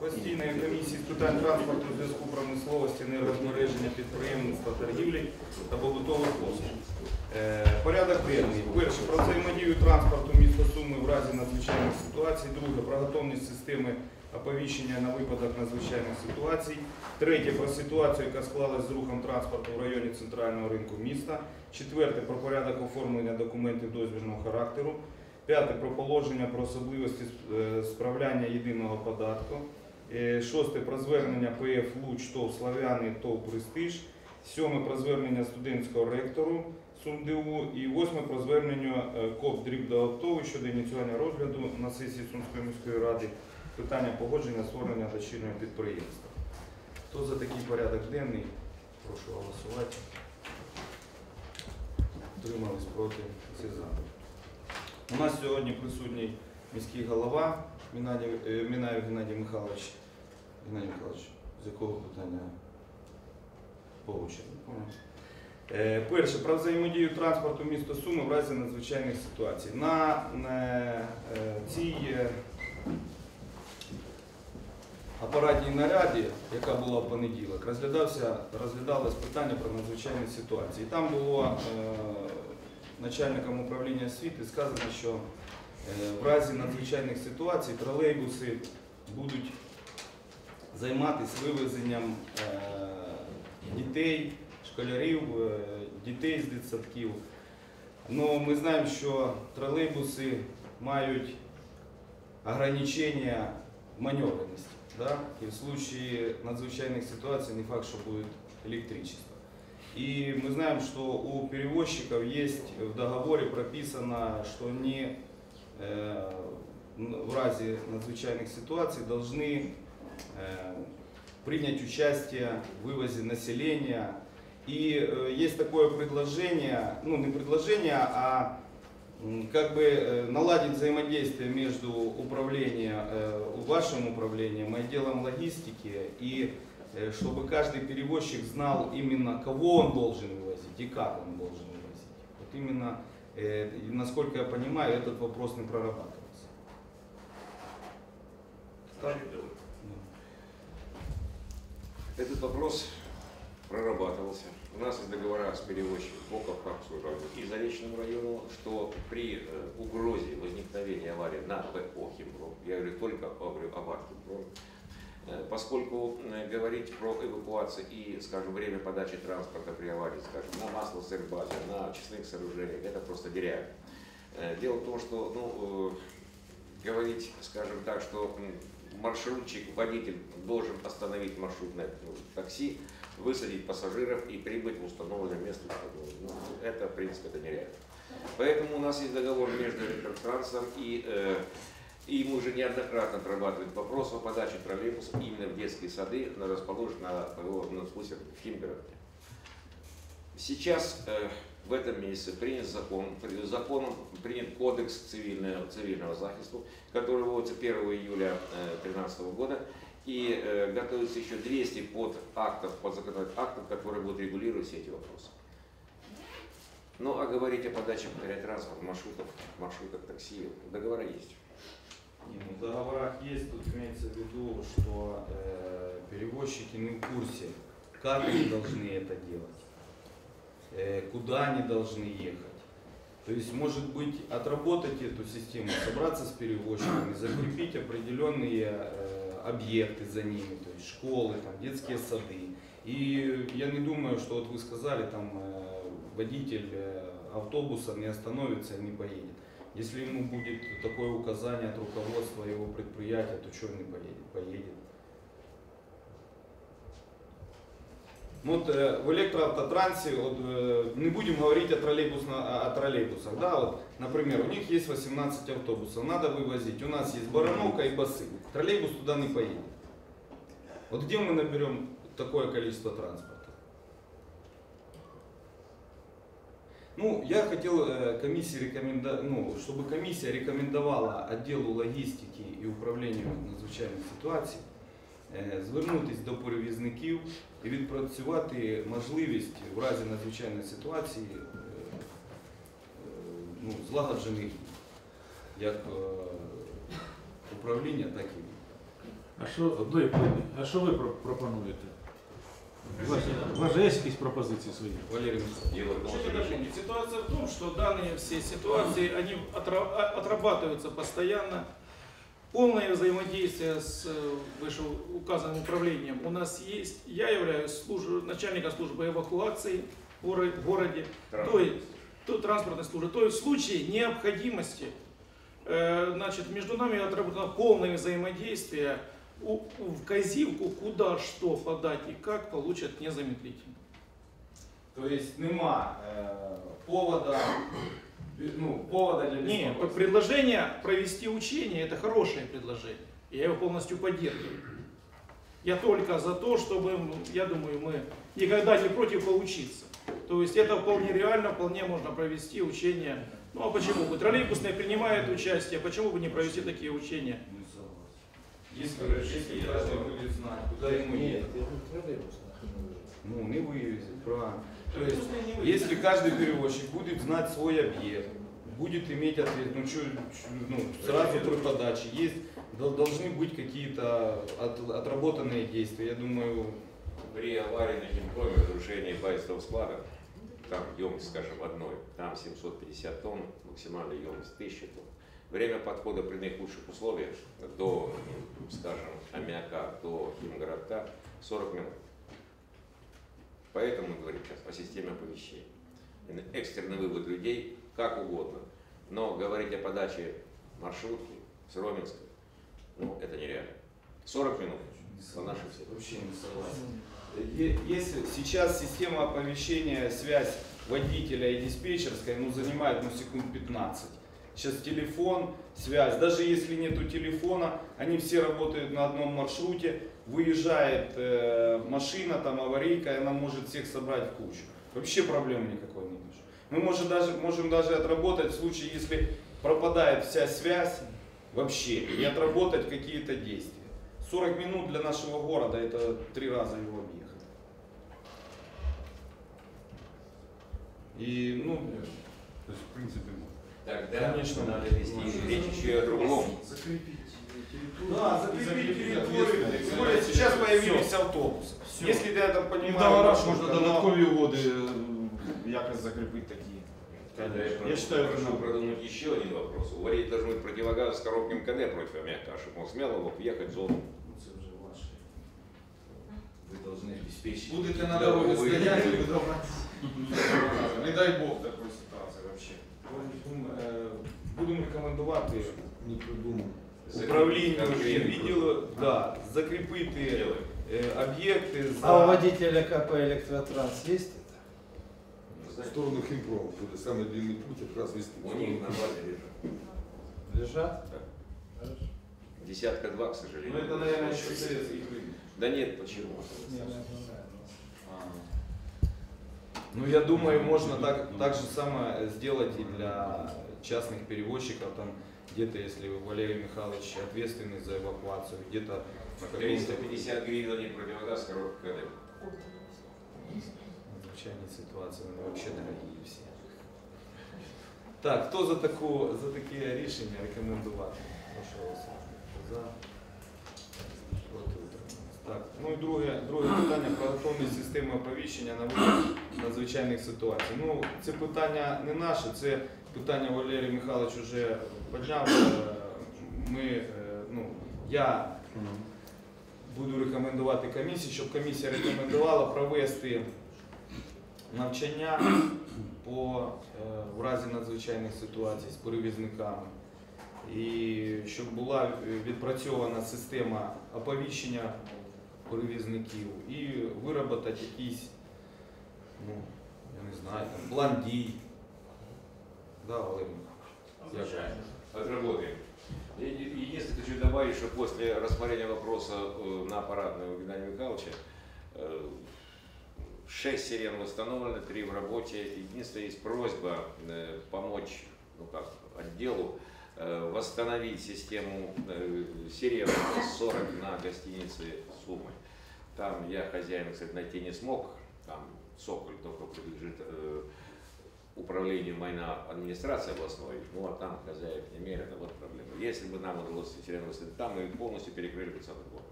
Постійної комісії з питань транспорту, зв'язку промисловості, енергозбереження, підприємництва, торгівлі та побутових послуг. Е, Порядок денний. Перше. Про взаємодію транспорту міста Суми в разі надзвичайних ситуацій. Друге. Про готовність системи оповіщення на випадок надзвичайних ситуацій. Третє. Про ситуацію, яка склалась з рухом транспорту в районі центрального ринку міста. Четверте. Про порядок оформлення документів дозвільного характеру. П'яте про положення про особливості е, справляння єдиного податку. Е, Шосте про звернення ПФ Луч ТОВ Славяни ТОВ Престиж. Сьоме про звернення студентського ректору СумДУ. І восьме про звернення е, КОП Дріб до щодо ініціювання розгляду на сесії Сумської міської ради питання погодження створення дочірнього підприємства. Хто за такий порядок денний? Прошу голосувати. Утримались проти всі за. У нас сьогодні присутній міський голова Мінаєв е, Геннадій Михайлович. Геннадій Михайлович, з якого питання? По очереді, понял. Е, Перше, про взаємодію транспорту міста Суми в разі надзвичайних ситуацій. На, е, цій апаратній наряді, яка була в понеділок, розглядалось питання про надзвичайні ситуації. Там було начальником управління освіти сказано, що е, в разі надзвичайних ситуацій тролейбуси будуть займатися вивезенням е, дітей, школярів, е, дітей з дитсадків. Ну, ми знаємо, що тролейбуси мають ограничення маневренности. Да? И в случае надзвычайных ситуаций не факт, что будет электричество. И мы знаем, что у перевозчиков есть в договоре прописано, что они э, в разе надзвычайных ситуаций должны э, принять участие в вывозе населения. И э, есть такое предложение, ну не предложение, а как бы наладить взаимодействие между управлением, вашим управлением отделом логистики, и чтобы каждый перевозчик знал именно, кого он должен вывозить и как он должен вывозить. Вот именно, э, насколько я понимаю, этот вопрос не прорабатывался. Так? Этот вопрос прорабатывался. У нас есть договора с перевозчиком по Кавказскому району и Заречному району, что при э, угрозе возникновения аварии на ПО «Химпром», я говорю только говорю об «Архимпроме», э, поскольку э, говорить про эвакуацию и, скажем, время подачи транспорта при аварии, скажем, на масло базе, на очистных сооружениях, это просто нереально. Э, Дело в том, что ну, э, говорить, скажем так, что маршрутчик, водитель должен остановить маршрутное ну, такси, высадить пассажиров и прибыть в установленное место. Ну, это, в принципе, это нереально. Поэтому у нас есть договор между электротрансом и, э, и мы уже неоднократно отрабатывали вопрос о подаче троллейбусов именно в детские сады, расположенные на, спуске в Химгороде. Сейчас э, в этом месяце принят закон, при- законом принят кодекс цивильного, цивильного захиста, который вводится 1 июля 2013 года, и э, готовится еще 200 под актов, под законодательных актов, которые будут регулировать все эти вопросы. Ну, а говорить о подаче повторяю, транспорта, маршрутов, маршрутах такси, договора есть. Ну, в договорах есть, тут имеется в виду, что э, перевозчики не в курсе, как они должны это делать, э, куда они должны ехать. То есть, может быть, отработать эту систему, собраться с перевозчиками, закрепить определенные э, объекты за ними, то есть школы, там, детские сады. И я не думаю, что вот вы сказали, там э, водитель э, автобуса не остановится и не поедет. Если ему будет такое указание от руководства его предприятия, то что он не поедет? Поедет. Вот э, в электроавтотрансе, вот, э, не будем говорить о, троллейбусно, о троллейбусах, да, вот, например, у них есть 18 автобусов, надо вывозить, у нас есть Барановка и Басы, троллейбус туда не поедет. Вот где мы наберем такое количество транспорта? Ну, я хотел э, комиссии рекоменда... ну, чтобы комиссия рекомендовала отделу логістики і управлінню надзвичайних ситуацій е, звернутись до перевізників і відпрацювати можливість в разі надзвичайної ситуації е, е, ну, злагоджених як е, управління, так і А що, а що ви пропонуєте? У вас, у вас же є якісь пропозиції свої? Валерій Михайлович. Дело в том, что решение Ситуация в том, что данные все ситуации, они отра- а- отрабатываются постоянно. Полное взаимодействие с э, вышеуказанным управлением у нас есть. Я являюсь служ- начальником службы эвакуации в горо- в городе, то есть то, транспортной службы. То есть в случае необходимости, э, значит, между нами отработано полное взаимодействие. в казивку куда что подать и как получат незамедлительно. Тобто нема е, повода, ну, повода для Нет, беспокойства. предложение провести учение это хорошее предложение. Я его полностью поддерживаю. Я только за то, чтобы, я думаю, мы никогда не против поучиться. То есть это вполне реально, вполне можно провести учения. Ну а почему бы? Троллейбусные принимают участие, почему бы не провести такие учения? Если, если каждый будет знать, куда ему ехать, ну, не вывезет, правильно. То есть, если каждый перевозчик будет знать свой объект, будет иметь ответ, ну, чё, чё, ну сразу при подаче, есть, дол- должны быть какие-то от- отработанные действия. Я думаю, При аварии на Химкоме, разрушении базисного склада, там емкость, скажем, одной, там 750 тонн, максимальная емкость 1000 тонн. Время подхода при наихудших условиях до, скажем, аммиака, до химгородка 40 минут. Поэтому мы говорим сейчас о системе оповещения. Экстренный вывод людей как угодно. Но говорить о подаче маршрутки с Роменска, ну, это нереально. 40 минут. По нашим всем. вообще не согласен. Если сейчас система оповещения, связь водителя и диспетчерской, ну, занимает ну, секунд 15. Сейчас телефон, связь. Даже если нету телефона, они все работают на одном маршруте. Выезжает э, машина, там аварийка, и она может всех собрать в кучу. Вообще проблемы никакой не вижу. Мы можем даже, можем даже отработать в случае, если пропадает вся связь вообще, и отработать какие-то действия. 40 минут для нашего города это три раза его объехать. И, ну, То есть, в принципе, можно. Тогда Конечно. надо вести речь еще и о другом. Закрепить территорию. да, и закрепить территорию. ответственность. Тем более сейчас появились автобусы. Если я там І в понимаю, договорах маршрут, можна но- додаткові угоди е, якось закріпити такі. Тогда я, Я прошу- считаю, это прошу надо. продумать еще один вопрос. У Валерии должен быть противогаз с коробкой МКД против аммиака, чтобы он смело мог въехать в зону. Ну, Це вже ваше. Ви повинні обеспечити. Будете на Да, дороге вы- стоять, вы- и дома. Не дай Бог такої ситуації взагалі. Е, Будемо рекомендувати Не придумав. управлінню Конкретно. відділу да, закріпити Делай. е, об'єкти за А у водителя КП Электротранс есть это? В сторону Химпрома будет самый длинный путь, как раз вести. У них на базе лежат. Лежат? Да. Хорошо. Десятка два, к сожалению. Ну это, наверное, еще советских времен. Да нет, почему? Не, не, не. Ну, я думаю, можно так, так же самое сделать и для частных перевозчиков, там, где-то, если Валерий Михайлович ответственный за эвакуацию, где-то на каком-то 350 гривен они противогаз с коробкой КД. надзвичайній ситуації, вони вообще дорогі всі. Так, хто за, таку, за таке рішення рекомендувати? Прошу голосувати. За. Так, ну і друге, друге питання про готовність системи оповіщення на вихід надзвичайних ситуацій. Ну, це питання не наше, це питання Валерій Михайлович вже підняв. Е, Ми, е, ну, я буду рекомендувати комісії, щоб комісія рекомендувала провести навчання по е, в разі надзвичайних ситуацій з перевізниками. І щоб була відпрацьована система оповіщення перевізників і виробити якийсь, ну, я не знаю, там, план дій. Да, Валерій? Михайлович? Як? Отработаем. И- и- Единственное, хочу добавить, что после рассмотрения вопроса э, на аппаратную у Геннадия Михайловича э, шесть сирен восстановлено, три в работе. Единственное, есть просьба э, помочь ну как, отделу э, восстановить систему э, сирен 40 на гостинице Сумы. Там я хозяин, кстати, найти не смог, там Соколь только принадлежит э, управлением майна администрации областной, ну а там хозяев немерено, вот проблема. Если бы нам удалось ветеринарную среду, там мы полностью перекрыли бы целый город.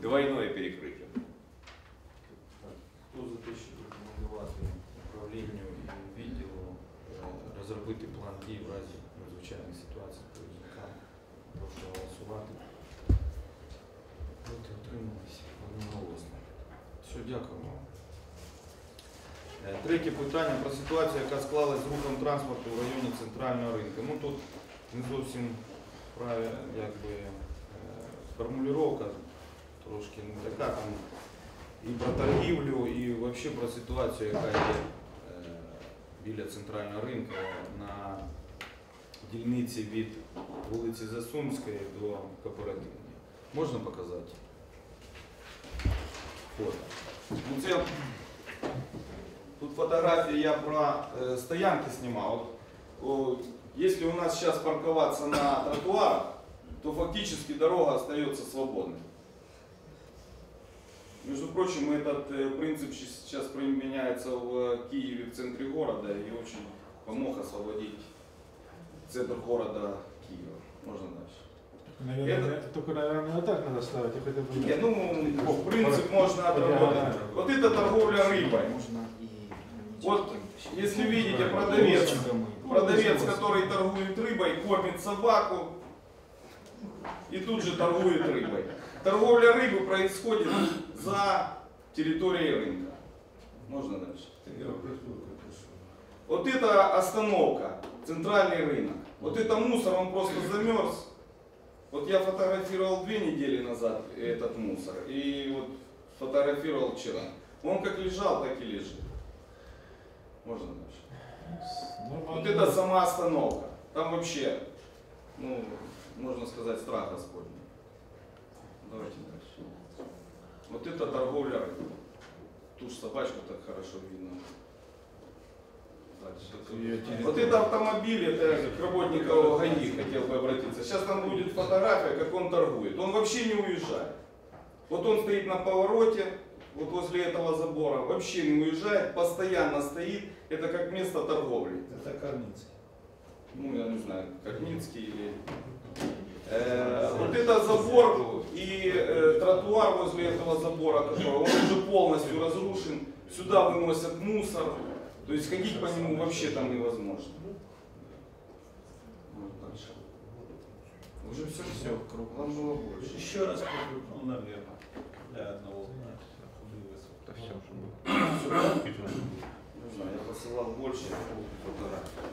Двойное перекрытие. Хто за те, щоб рекомендувати управлінню і відділу е, розробити план дій в разі надзвичайних ситуацій по виникам? Прошу голосувати. Проти утрималися одноголосно. Все, дякуємо. Е, Третє питання про ситуацію, яка склалась з рухом транспорту в районі центрального ринку. Ну тут не зовсім якби е, формулювання трошки не така там і про торгівлю, і взагалі про ситуацію, яка є е, біля центрального ринку на дільниці від вулиці Засумської до кооперативної. Можна показати? Фото. Ну, це, тут фотографії я про е, стоянки знімав. От, о, Если у нас сейчас парковаться на тротуарах, то фактически дорога остается свободной. Между прочим, этот э, принцип щас- сейчас применяется в Киеве, в центре города, и очень помог освободить центр города Киева. Можно дальше. Наверное, только, наверное, вот так надо ставить, хотя бы... Не, ну, принцип можно отработать. Вот это торговля рыбой. Вот, если видите, продавец, продавец, который торгует рыбой, кормит собаку и тут же торгует рыбой. Торговля рыбы происходит за территорией рынка. Можно дальше? Вот это остановка, центральный рынок. Вот это мусор, он просто замерз. Вот я фотографировал две недели назад этот мусор и вот фотографировал вчера. Он как лежал, так и лежит. Можно дальше? Вот это сама остановка. Там вообще, ну, можно сказать, страх Господний. Давайте дальше. Вот это торговля рыбой. Ту ж собачку так хорошо видно. Вот это автомобиль, это к работнику ГАИ хотел бы обратиться. Сейчас там будет фотография, как он торгует. Он вообще не уезжает. Вот он стоит на повороте, вот возле этого забора, вообще не уезжает, постоянно стоит. Это как место торговли. Это Корницкий. Ну, я не знаю, как Минский или... Э, вот это забор и э, тротуар возле этого забора, который он уже полностью разрушен. Сюда выносят мусор. То есть ходить по нему вообще там невозможно. Вот дальше. Уже все, все. Вам было больше. Еще раз ну, наверное, для одного. Не знаю, я посылал больше фотографий.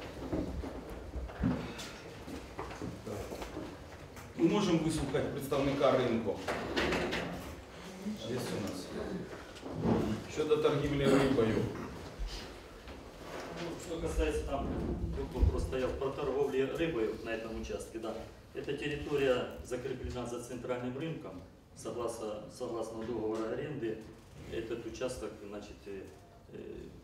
Мы можем выслухать представника ринку. Есть у нас. Щодо торгівлі рибою. Что касается там, тут вопрос стоял про торговлю рыбой на этом участке, да. Эта территория закреплена за центральным рынком, согласно, согласно договора аренды. Этот участок, значит, э, э,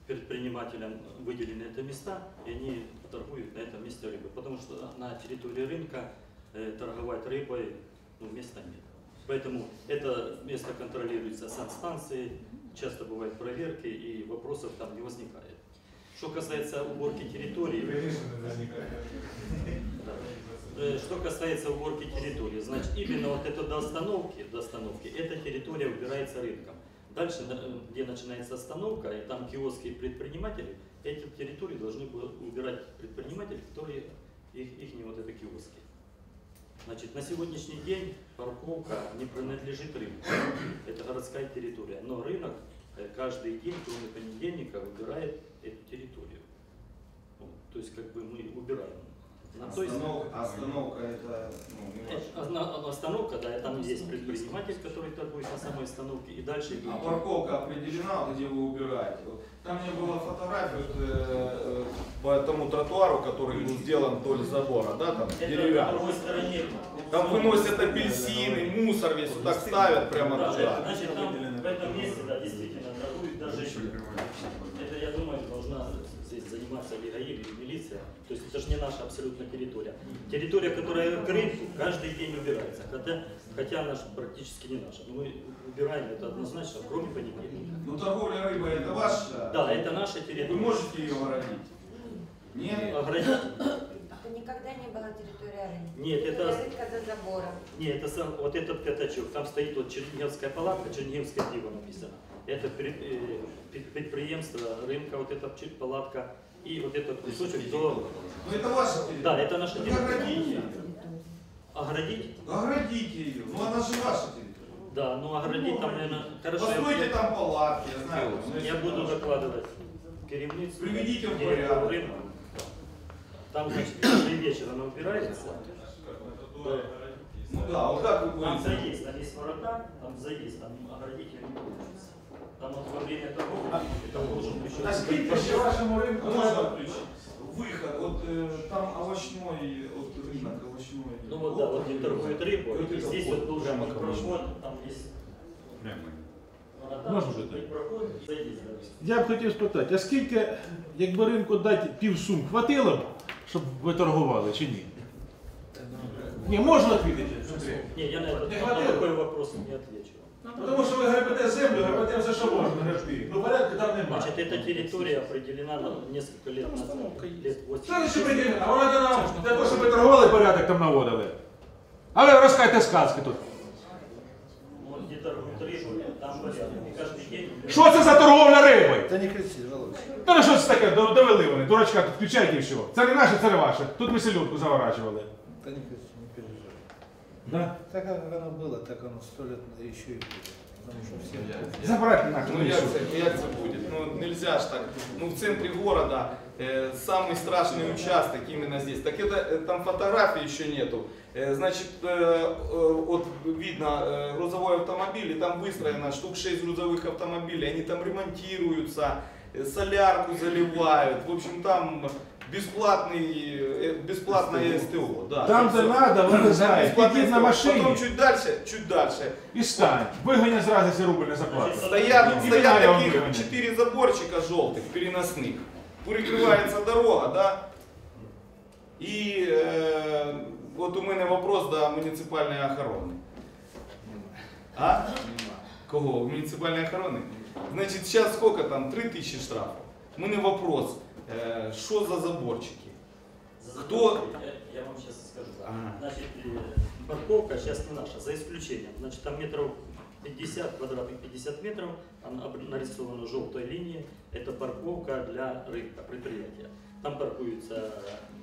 предпринимателям выделены это места, и они торгуют на этом месте рыбой. Потому что на территории рынка э, торговать рыбой ну, места нет. Поэтому это место контролируется санстанцией, часто бывают проверки, и вопросов там не возникает. Что касается уборки территории. Э, Что касается уборки территории, значит именно вот это до остановки, до остановки, эта территория убирается рынком. Дальше, где начинается остановка, и там киоски и предприниматели, эти территории должны убирать предприниматели, которые их, их не вот это киоски. Значит, на сегодняшний день парковка не принадлежит рынку. Это городская территория. Но рынок э, каждый день, кроме понедельника, выбирает эту территорию. Вот, то есть, как бы мы убираем. Той Остановка, остановка это ну, не Э, одна- Остановка, да, там есть предприниматель, который торгует на самой остановке, и дальше. А парковка определена, вот где вы убираете. Там не было фотографии вот, э, по тому тротуару, который был сделан вдоль забора, да, там Это деревянный. стороне. Там выносят апельсины, мусор весь, вот так ставят прямо Да, туда. Значит, там в этом месте, да, действительно торгуют даже. Это, я думаю, должна здесь заниматься занимается или ГАИ, или милиция. То есть это же не наша абсолютно территория. Территория, которая к рынку, каждый день убирается. Хотя, хотя она же практически не наша. Но мы убираем это однозначно, кроме понедельника. Ну торговля рыбой это ваша? Да, это наша Вы территория. можете ее оградить? Нет? Оградить? Это никогда не была территория рынка. Нет, это- Территория рынка за забором. Нет, это сам, вот этот пятачок. Там стоит вот Чернигівська палатка, Чернигівське пиво написано. Это пред- э, під- підприємство рынка, вот эта чуть палатка. и вот этот кусочек до... Ну это ваша территория. Да, это наша территория. оградите ее. Оградить? Оградите ее. Ну она же ваша территория. Да, ну оградить там, наверное, хорошо. я- Постройте там палатки, я знаю. там, Я буду там- докладывать керівництву. Приведите в порядок. Там, значит, каждый вечер она убирается. Да. Ну да, вот как вы Там будете? заезд, там есть ворота, там заезд, там оградить ее не получится. Там вот во время торговли, там должен еще... А скидка еще вашему рынку можно включить? Выход, вот э, там овощной, вот рынок овощной. Ну вот да, вот где торгует рыбу, Вот и это здесь вот вот должен прямо быть к овощной. проход, там есть ворота, Можно должен же быть так? проход, заезд. да. Я б хотів спитати, а скільки, якби ринку дати пів сум, хватило б, щоб ви торгували чи ні? Ні, можна відповідати? Не, я на, этот, Не на хватило? такой вопрос не отвечу. Тому що ви гребете землю, гребете все, що можна гребти. Ну порядку там немає. Значит, эта территория определена на несколько лет назад, лет 80. Це лише приділено, а вона для нам, для того, щоб ви торгували, порядок там наводили. А ви розкайте сказки тут. Вот где торгуют рыбу, там порядок. И каждый день... Що це за торговля рибою? Та не кричи, Володя. Та ну що це таке, До- довели вони, дурачка, тут включайте і все. Це не наше, це не ваше. Тут ми селюдку заворачували. Та не кричи, не переживай. Да? Так как оно было, так оно сто лет еще и будет. Потому что все... Забрати нахуй. Ну як це, ну, як це буде? Ну нельзя ж так. Ну в центре города э, самый страшный участок именно здесь. Так это э, там фотографий еще нету. Э, значит, э, э, вот видно э, грузовой автомобиль, и там выстроено штук 6 грузовых автомобилей. Они там ремонтируются, э, солярку заливают. В общем, там бесплатный, э, бесплатное СТО. Да, Там, де Всё. треба, вони знають. Бесплатное Підіть на СТО. машині Потом чуть дальше, чуть дальше. і стань. Вигоня зразу, якщо рубль не заплатить. Стоят, Ну, стоят я вам таких говорю. четыре заборчика желтых, переносных. Прикрывается дорога, да? И э, вот у меня вопрос до муниципальной охороны. А? Кого? Муниципальной охороны? Значит, сейчас сколько там? 3000 штрафов. У меня вопрос. Э, Что за заборчики? За Кто- Я, я вам сейчас скажу. Ага. Значит, э, парковка сейчас не наша, за исключением. Значит, там метров 50, квадратных 50 метров, об- нарисована желтой линией. Это парковка для рынка, предприятия. Там паркуются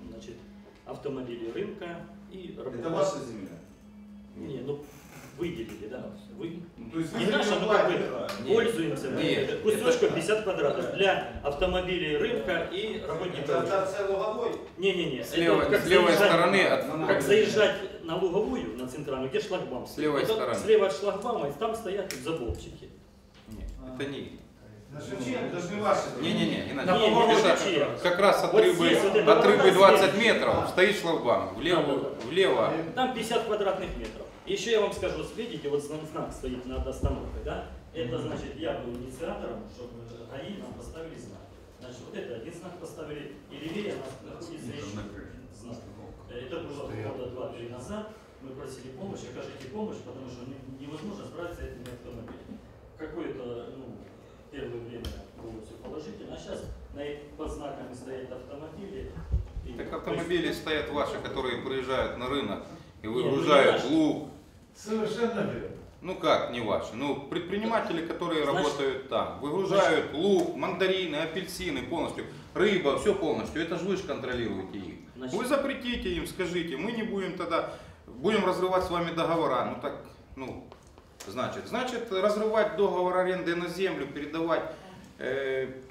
значит, автомобили рынка и Это работа- ваша земля? Не, ну выделили, да. Вы... То есть Не наша, но как бы пользуемся. Нет, Кусочком это- 50 квадратов для автомобилей рынка и работников. Это торция луговой? Не-не-не. С это левой, как с левой заезжать- стороны от Как заезжать на луговую, на центральную, где шлагбаум? С левой Это стороны. Слева от шлагбаума, и там стоят заборчики. Нет, это не. Это. Не-не-не, не надо. Не, не, Это зачем? как раз от Вот рыбы, здесь вот это от рыбы ворота 20 здесь. метров стоит шлагбаум. Влево, влево. Там 50 квадратных метров. Еще я вам скажу, вот видите, вот знак, стоит над остановкой, да? Это значит, я был инициатором, чтобы они нам поставили знак. Значит, вот это один знак поставили, и левее нас находится еще один знак. Это было года два-три назад. Мы просили помощи, окажите помощь, потому что не- невозможно справиться с этими автомобилями. Какое-то, ну, первое время было все положительно, а сейчас на под знаками стоят автомобили. и- Так автомобили стоят ваши, которые приезжают на рынок и Нет, ну, выгружают наши. лук. Совершенно верно. Ну как, не ваши. Ну, предприниматели, которые Значит- работают там, выгружают лук, мандарины, апельсины полностью, рыба, все полностью. Это же вы же контролируете их. Значит- Вы запретите им, скажите, мы не будем тогда, будем разрывать с вами договора. Ну так, ну, значит, значит разрывать договор аренды на землю, передавать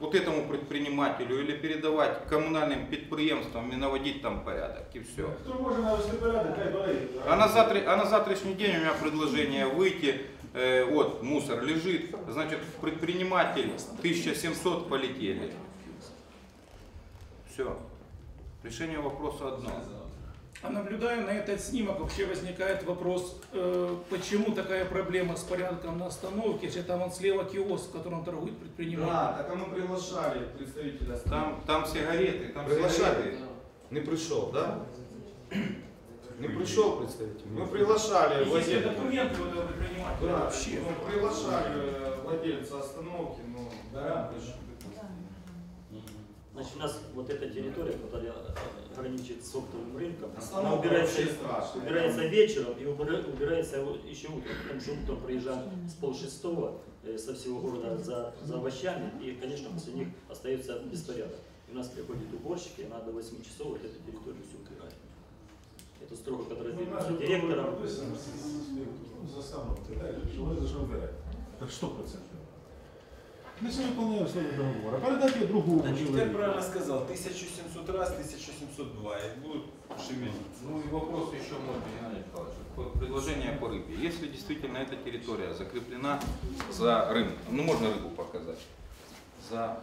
вот этому предпринимателю или передавать коммунальным предприемствам и наводить там порядок и все. Хто може навести порядок, хай бере. А на, завтра, а на завтрашний день у меня предложение выйти, э, вот мусор лежит, значит предприниматель 1700 полетели. Все. Решение вопроса одно. А наблюдая на этот снимок, вообще возникает вопрос, э, почему такая проблема с порядком на остановке, если там он слева киоск, в котором торгует предприниматель. Да, так а мы приглашали представителя. Там, там сигареты, там Приглашали. сигареты. Не пришел, да? Не пришел представитель. Мы приглашали Есть владельца. документы у этого предпринимателя Да, вообще. мы приглашали э, владельца остановки, но Да. Значит, у нас вот эта территория, которая э, граничит с оптовым рынком, она убирается, убирается вечером и убира- убирается еще утром, потому что утром проезжаем с полшестого э, со всего города за, за овощами, и, конечно, после них остается беспорядок. И у нас приходят уборщики, и надо до 8 часов вот эту территорию всю убирать. Это строго контролируется директором. Застановки, так же, що вони за що вбирають. Так 100%. Не виконує условия договору. Передати його другому Значит, чоловіку. я правильно сказал, 1700 раз, 1702, и будут шевелиться. Ну и вопрос еще мой, Геннадий Николаевич. Предложение по рыбе. Если действительно эта территория закреплена за рынком, ну можно рыбу показать, за,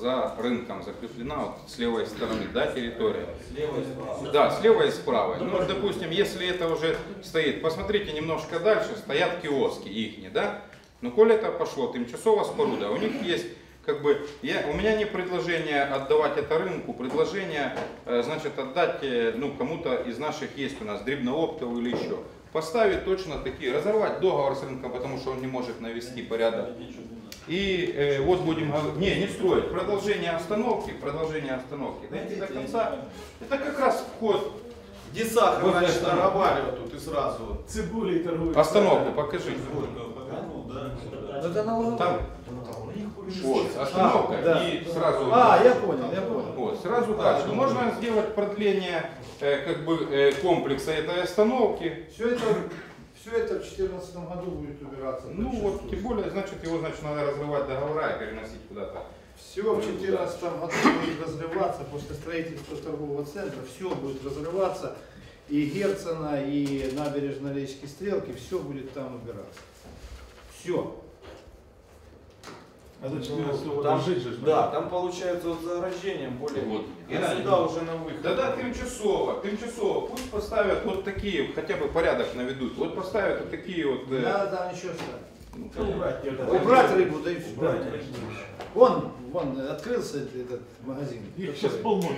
за рынком закреплена вот с левой стороны, да, территория? слева и справа. Да, слева и справа. Ну, допустим, если это уже стоит, посмотрите немножко дальше, стоят киоски их, да? Ну, коли это пошло, тимчасова споруда, у них есть как бы, я, у меня не предложение отдавать это рынку, предложение, э, значит, отдать, э, ну, кому-то из наших есть у нас, дрібнооптовый или еще. Поставить точно такие, разорвать договор с рынком, потому что он не может навести порядок. И э, вот будем говорить, не, не строить, продолжение остановки, продолжение остановки, дойти до конца, это как раз вход Где сахар Вот раньше тут и сразу. вот. Цибулі торгують. Остановку покажи. Это налоговая. Там вот, остановка да. и сразу. А, я понял, я понял. Вот, сразу дальше. Можно сделать продление э, как бы э, комплекса этой остановки. Все это, все это в 2014 году будет убираться. Ну вот, тем более, значит, его значит надо разрывать договора и переносить куда-то. Все в 2014 году будет разрываться после строительства торгового центра, все будет разрываться. И Герцена, и набережной речки Стрелки, все будет там убираться. Все. А за 14 Ну, года там- жить же Да, там получается вот за ограждением более. Вот. А Геннадий, сюда уже на выход. Да-да, тимчасово, тимчасово. Пусть поставят вот такие, хотя бы порядок наведут. Вот поставят вот такие вот. Не э, надо там ничего ставить. ну, понятно. Убрать рыбу, да и все. Вон, вон открылся этот магазин. Такой. зараз полно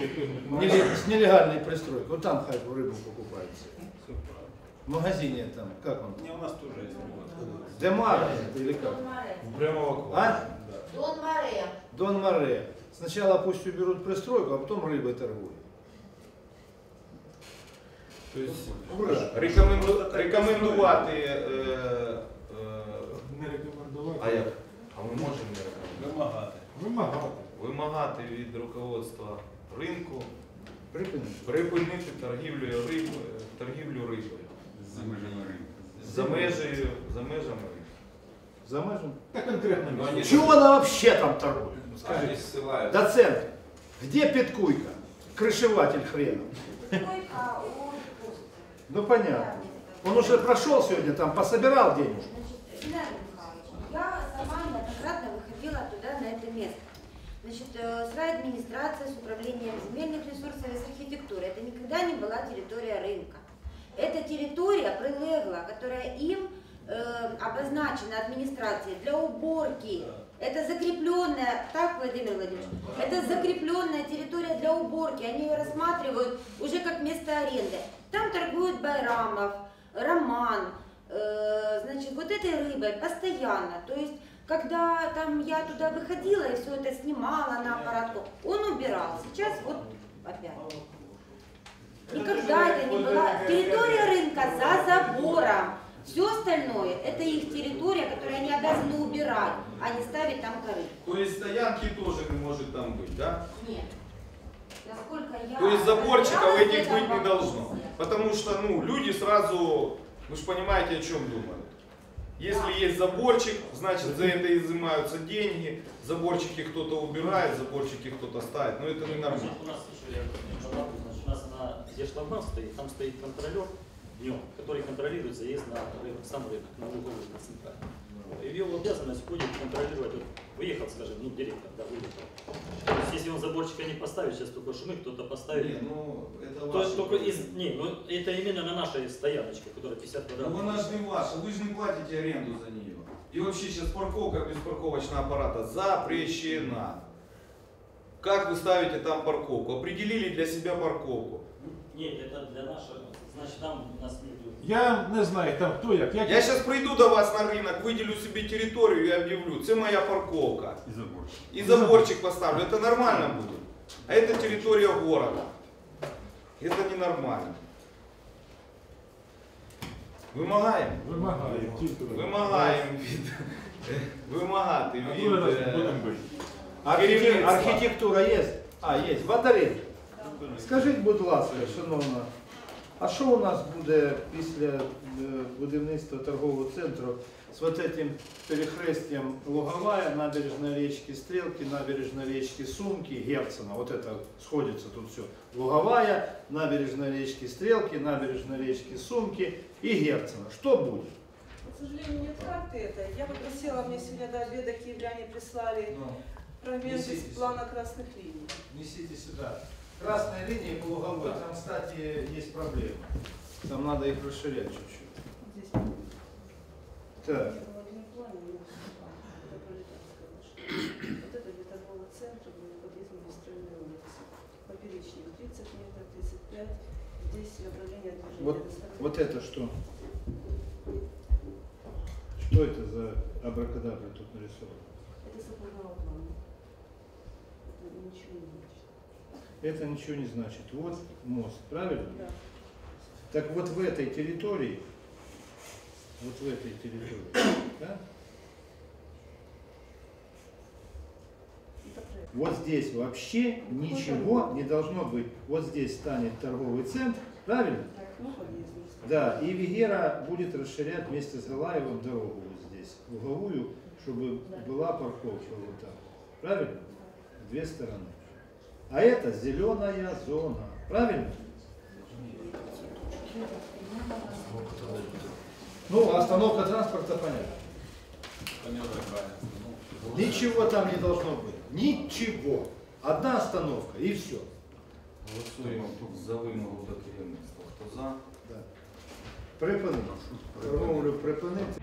нелегальной пристройкой. Вот там хай рыбу покупают. В магазине там, как он? Не, у нас тоже есть. Демара или как? Дон Море. Прямо вокруг. А? Дон Море. Дон Море. Сначала пусть уберут пристройку, а потом рыбой торгуют. То есть Ура. рекоменду... рекомендувати. Е, е, Не рекомендувати. а як? А ми можемо не рекомендувати? Вимагати. Вимагати. Вимагати від руководства ринку Припинить. припинити торгівлю рибою, торгівлю рибою. За межами рынка. За межею, за межами ринку. За межем. Та конкретно. Ну, они- Чего она вообще там торгует? Ну, Скажи. ссылаются. Доцент, где Петкуйка? Крышеватель хрена. Пуст. Ну понятно. Он уже прошел сегодня там, пособирал денежку. Значит, Геннадий Михайлович, я сама неоднократно выходила туда, на это место. Значит, э, с администрацией, с управлением земельных ресурсов и с архитектурой. Это никогда не была территория рынка. Это территория прилегла, которая им э, обозначена администрацией для уборки. Это закрепленная, так, Владимир Владимирович, это закрепленная территория для уборки. Они ее рассматривают уже как место аренды. Там торгуют Байрамов, Роман, э, значит, вот этой рыбой постоянно. То есть, когда там я туда выходила и все это снимала на аппаратку, он убирал. Сейчас вот опять. Никогда была территория рынка за забором. Все остальное это их территория, которую они обязаны убирать, а не ставить там коры. То есть стоянки тоже не может там быть, да? Нет. Насколько я То есть заборчиков этих быть не должно. Потому что, ну, люди сразу, вы же понимаете, о чем думают. Если есть заборчик, значит за это изымаются деньги, заборчики кто-то убирает, заборчики кто-то ставит. Но это Значит, ненормально. Где шлагбаум стоит, там стоит контролер, днем, который контролирует заезд на рынок, сам рынок, на Луговую, на центральный. И в его обязанность входит контролировать, вот выехал, скажем, ну, директор, да, выехал. То есть, если он заборчика не поставит, сейчас только шумы, кто-то поставит. Не, ну, это То есть только из, не, ну, это именно на нашей стояночке, которая 50 Ну квадратов. вона ж не ваша, вы же не платите аренду за нее. И вообще сейчас парковка без парковочного аппарата запрещена. Как вы ставите там парковку? Определили для себя парковку. Нет, это для нашего, значит, там у нас нет. Я не знаю, там хто як. як Я сейчас прийду до вас на рынок, выделю себе территорию и объявлю, це моя парковка. І заборчик. И заборчик поставлю, это нормально будет. А это территория города. Это ненормально. Вимагаємо. Вимагає, тільки Вимагаємо від вимагати А від. коли нас е, будемо бити? Архітек- Керівництва. Архітектура є? А, є. Батарей. Скажіть, будь ласка, шановна, а що у нас буде після е, будівництва торгового центру з вот этим перехрестям Луговая, набережной речки Стрелки, набережной речки Сумки, Герцена, вот это сходится тут все. Луговая, набережной речки Стрелки, набережной речки Сумки и Герцена. Что будет? К сожалению, нет карты этой. Я попросила, мне сегодня до обеда киевляне прислали Ну, фрагменты несите из плана красных линий. Несите сюда. Красная линия по луговой, там, кстати, есть проблема. Там надо их расширять чуть-чуть. Так. Вот это для торгового центра, для подъезда магистральной улицы. Поперечник 30 метров, 35. Здесь направление движения. вот, доставки. вот это что? Что это за абракадабра тут нарисовано? Это с окружного плана. Это ничего не значит. Это ничего не значит. Вот мост, правильно? Да. Так вот в этой территории, вот в этой территории, да? Вот здесь вообще ничего не должно быть. Вот здесь станет торговый центр, правильно? Ну, подъездный. Да, и Вегера будет расширять вместе с Галаевым дорогу вот здесь, луговую, чтобы была парковка вот так. Правильно? Две стороны. А это зеленая зона. Правильно? Ну, остановка транспорта понятно. Ничего там не должно быть. Ничего. Одна остановка и все. Голосуємо за вимогу до керівництва. Хто за? Припинити. Торговлю припинити.